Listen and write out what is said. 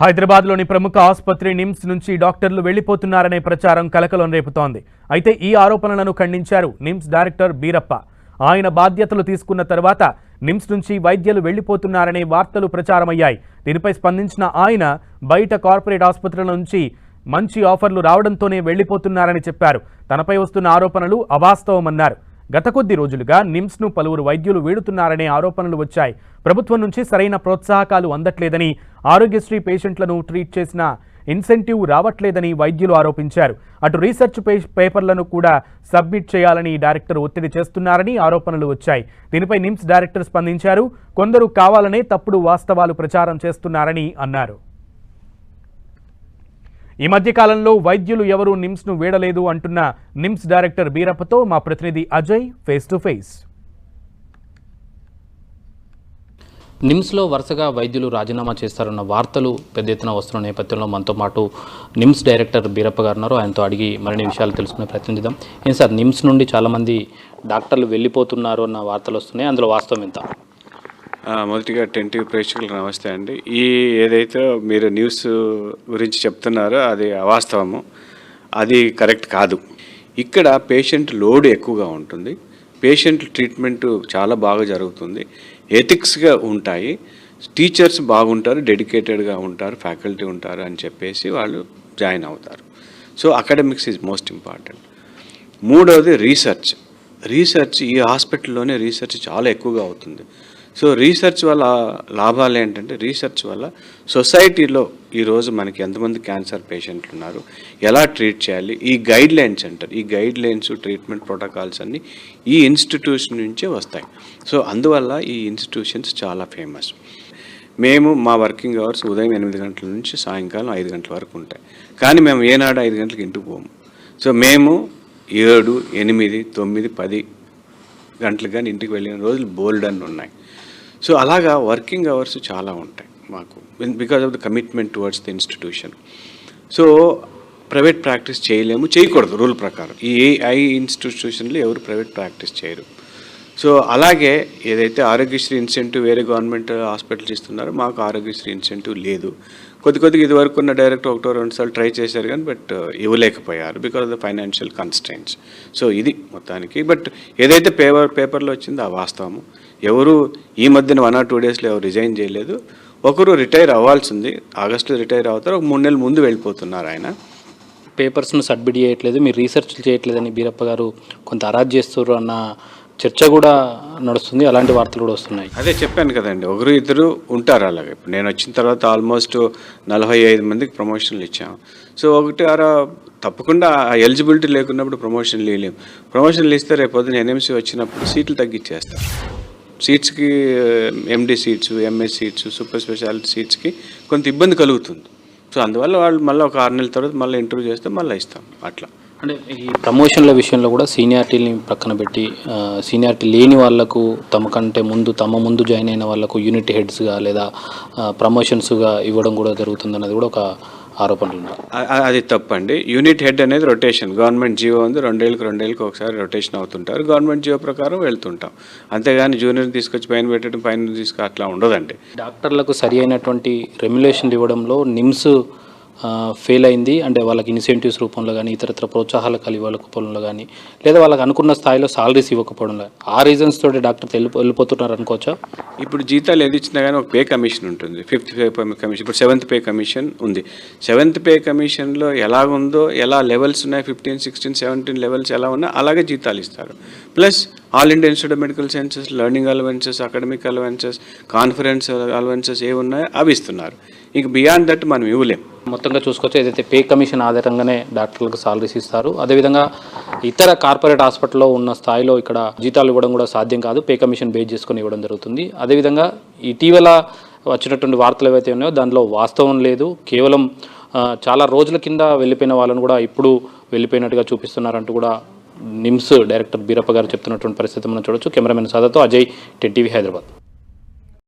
హైదరాబాద్లోని ప్రముఖ ఆసుపత్రి నిమ్స్ నుంచి డాక్టర్లు వెళ్ళిపోతున్నారనే ప్రచారం కలకలం రేపుతోంది. అయితే ఈ ఆరోపణలను ఖండించారు నిమ్స్ డైరెక్టర్ బీరప్ప. ఆయన బాధ్యతలు తీసుకున్న తర్వాత నిమ్స్ నుంచి వైద్యులు వెళ్ళిపోతున్నారనే వార్తలు ప్రచారమయ్యాయి. దీనిపై స్పందించిన ఆయన బయట కార్పొరేట్ ఆసుపత్రుల నుంచి మంచి ఆఫర్లు రావడంతోనే వెళ్ళిపోతున్నారని చెప్పారు. తనపై వస్తున్న ఆరోపణలు అవాస్తవమన్నారు. గత కొద్ది రోజులుగా నిమ్స్ను పలువురు వైద్యులు వీడుతున్నారనే ఆరోపణలు వచ్చాయి. ప్రభుత్వం నుంచి సరైన ప్రోత్సాహకాలు అందట్లేదని ఆరోగ్యశ్రీ పేషెంట్లను ట్రీట్ చేసిన ఇన్సెంటివ్ రావట్లేదని వైద్యులు ఆరోపించారు. అటు రీసెర్చ్ పే- పేపర్లను కూడా సబ్మిట్ చేయాలని డైరెక్టర్ ఒత్తిడి చేస్తున్నారని ఆరోపణలు వచ్చాయి. దీనిపై నిమ్స్ డైరెక్టర్ స్పందించారు కొందరు కావాలనే తప్పుడు వాస్తవాలు ప్రచారం చేస్తున్నారని అన్నారు. ఈ మధ్య కాలంలో వైద్యులు ఎవరూ నిమ్స్ను వీడలేదు అంటున్న నిమ్స్ డైరెక్టర్ బీరప్పతో మా ప్రతినిధి అజయ్ ఫేస్ టు ఫేస్. నిమ్స్లో వరుసగా వైద్యులు రాజీనామా చేస్తారన్న వార్తలు పెద్ద ఎత్తున వస్తున్న నేపథ్యంలో మనతో పాటు నిమ్స్ డైరెక్టర్ బీరప్ప గారు ఉన్నారు. ఆయనతో అడిగి మరిన్ని విషయాలు తెలుసుకునే ప్రయత్నిద్దాం ఏం సార్ నిమ్స్ నుండి చాలామంది డాక్టర్లు వెళ్ళిపోతున్నారు అన్న వార్తలు వస్తున్నాయి. అందులో వాస్తవం ఎంత? మొదటిగా టెంటివ్ ప్రేక్షకులకు నమస్తే అండి. ఈ ఏదైతే మీరు న్యూస్ గురించి చెప్తున్నారో అది అవాస్తవము. అది కరెక్ట్ కాదు. ఇక్కడ పేషెంట్ లోడ్ ఎక్కువగా ఉంటుంది. పేషెంట్ ట్రీట్మెంట్ చాలా బాగా జరుగుతుంది. ఎథిక్స్గా ఉంటాయి. టీచర్స్ బాగుంటారు డెడికేటెడ్గా ఉంటారు ఫ్యాకల్టీ ఉంటారు అని చెప్పేసి వాళ్ళు జాయిన్ అవుతారు. So academics is most important. మూడవది రీసెర్చ్. రీసెర్చ్ ఈ హాస్పిటల్లోనే రీసెర్చ్ చాలా ఎక్కువగా అవుతుంది. సో రీసెర్చ్ వల్ల లాభాలు ఏంటంటే రీసెర్చ్ వల్ల సొసైటీలో ఈరోజు మనకి ఎంతమంది క్యాన్సర్ పేషెంట్లు ఉన్నారు ఎలా ట్రీట్ చేయాలి ఈ గైడ్ లైన్స్ అంటారు. ఈ గైడ్ లైన్స్ ట్రీట్మెంట్ ప్రోటోకాల్స్ అన్నీ ఈ ఇన్స్టిట్యూషన్ నుంచే వస్తాయి. సో అందువల్ల ఈ ఇన్స్టిట్యూషన్స్ చాలా ఫేమస్ మేము మా వర్కింగ్ అవర్స్ ఉదయం ఎనిమిది గంటల నుంచి సాయంకాలం ఐదు గంటల వరకు ఉంటాయి. కానీ మేము ఏనాడు ఐదు గంటలకు ఇంటికి పోము. సో మేము ఏడు ఎనిమిది తొమ్మిది పది గంటలు కానీ ఇంటికి వెళ్ళిన రోజులు బోల్డ్ అని ఉన్నాయి. సో అలాగా వర్కింగ్ అవర్స్ చాలా ఉంటాయి మాకు because of the commitment towards the institution. So private practice చేయలేము చేయకూడదు రూల్ ప్రకారం. ఈ ఐ ఇన్స్టిట్యూషన్లో ఎవరు ప్రైవేట్ ప్రాక్టీస్ చేయరు. సో అలాగే ఏదైతే ఆరోగ్యశ్రీ ఇన్సెంటివ్ వేరే గవర్నమెంట్ హాస్పిటల్స్ ఇస్తున్నారో మాకు ఆరోగ్యశ్రీ ఇన్సెంటివ్ లేదు. కొద్ది కొద్దిగా ఇది వరకు ఉన్న డైరెక్ట్ ఒకటో రెండు సార్లు ట్రై చేశారు కానీ but ఇవ్వలేకపోయారు because of the financial constants so ఇది మొత్తానికి. బట్ ఏదైతే పేపర్ పేపర్లో వచ్చిందో ఆ వాస్తవము. ఎవరు ఈ మధ్యన వన్ ఆర్ టూ డేస్లో ఎవరు రిజైన్ చేయలేదు. ఒకరు రిటైర్ అవ్వాల్సింది. ఆగస్టులో రిటైర్ అవుతారు. ఒక మూడు నెలల ముందు వెళ్ళిపోతున్నారు ఆయన. పేపర్స్ను సబ్మిట్ చేయట్లేదు. మీరు రీసెర్చ్లు చేయట్లేదని బీరప్ప గారు కొంత అరాజ్ చేస్తారు అన్న చర్చ కూడా నడుస్తుంది. అలాంటి వార్తలు కూడా వస్తున్నాయి. అదే చెప్పాను కదండి. ఒకరు ఇద్దరు ఉంటారు అలాగే. ఇప్పుడు నేను వచ్చిన తర్వాత ఆల్మోస్ట్ నలభై ఐదు మందికి ప్రమోషన్లు ఇచ్చాం. సో ఒకటి అర తప్పకుండా ఎలిజిబిలిటీ లేకున్నప్పుడు ప్రమోషన్లు ఇవ్వలేము ప్రమోషన్లు ఇస్తే రేపు పొద్దున ఎన్ఎంసీ వచ్చినప్పుడు సీట్లు తగ్గించేస్తారు. సీట్స్కి MD seats MS seats super speciality సీట్స్కి కొంత ఇబ్బంది కలుగుతుంది. సో అందువల్ల వాళ్ళు మళ్ళీ ఒక ఆరు నెలల తర్వాత మళ్ళీ ఇంటర్వ్యూ చేస్తే మళ్ళీ ఇస్తాం అట్లా. అంటే ఈ ప్రమోషన్ల విషయంలో కూడా సీనియారిటీని పక్కన పెట్టి సీనియారిటీ లేని వాళ్ళకు తమ కంటే ముందు తమ ముందు జాయిన్ అయిన వాళ్ళకు యూనిట్ హెడ్స్గా లేదా ప్రమోషన్స్గా ఇవ్వడం కూడా జరుగుతుంది అన్నది కూడా ఒక ఆరోపణలు అది తప్పండి. యూనిట్ హెడ్ అనేది రొటేషన్. గవర్నమెంట్ జియో ఉంది రెండేళ్ళకి రెండేళ్ళకి ఒకసారి రొటేషన్ అవుతుంటారు. గవర్నమెంట్ జియో ప్రకారం వెళ్తుంటాం. అంతేగాని జూనియర్ తీసుకొచ్చి పైన పెట్టడం పైన తీసుకు అట్లా ఉండదండి. డాక్టర్లకు సరి అయినటువంటి రెమ్యులేషన్ ఇవ్వడంలో నిమ్స్ ఫెయిల్ అయింది. అంటే వాళ్ళకి ఇన్సెంటివ్స్ రూపంలో కానీ ఇతరత్ర ప్రోత్సాహాలు కలిగి వాళ్ళకపోవడంలో కానీ లేదా వాళ్ళకి అనుకున్న స్థాయిలో సాలరీస్ ఇవ్వకపోవడంలో. ఆ రీజన్స్ తోటి డాక్టర్ వెళ్ళిపోతున్నారు అనుకోవచ్చా? ఇప్పుడు జీతాలు ఏది ఇచ్చినా కానీ ఒక పే కమిషన్ ఉంటుంది. ఫిఫ్త్ పే కమిషన్ ఇప్పుడు సెవెంత్ పే కమిషన్ ఉంది. సెవెంత్ పే కమిషన్లో ఎలా ఉందో ఎలా లెవెల్స్ ఉన్నాయి ఫిఫ్టీన్ సిక్స్టీన్ సెవెంటీన్ లెవెల్స్ ఎలా ఉన్నాయో అలాగే జీతాలు ఇస్తారు. Plus All India Institute of Medical Sciences learning allowances academic allowances conference allowances ఏ ఉన్నాయో అవి ఇస్తున్నారు. ఇంక బియాండ్ దట్ మనం ఇవ్వలేం. మొత్తంగా చూసుకోవచ్చు ఏదైతే పే కమిషన్ ఆధారంగానే డాక్టర్లకు సాలరీస్ ఇస్తారు. అదేవిధంగా ఇతర కార్పొరేట్ హాస్పిటల్లో ఉన్న స్థాయిలో ఇక్కడ జీతాలు ఇవ్వడం కూడా సాధ్యం కాదు. పే కమిషన్ బేస్ చేసుకొని ఇవ్వడం జరుగుతుంది. అదేవిధంగా ఇటీవల వచ్చినటువంటి వార్తలు ఏవైతే ఉన్నాయో దానిలో వాస్తవం లేదు. కేవలం చాలా రోజుల కింద వెళ్ళిపోయిన వాళ్ళని కూడా ఇప్పుడు వెళ్ళిపోయినట్టుగా చూపిస్తున్నారంటూ కూడా నిమ్స్ డైరెక్టర్ బీరప్ప గారు చెప్తున్నటువంటి పరిస్థితి మనం చూడొచ్చు. కెమెరామెన్ సాదాతో అజయ్ టెన్ టీవీ హైదరాబాద్.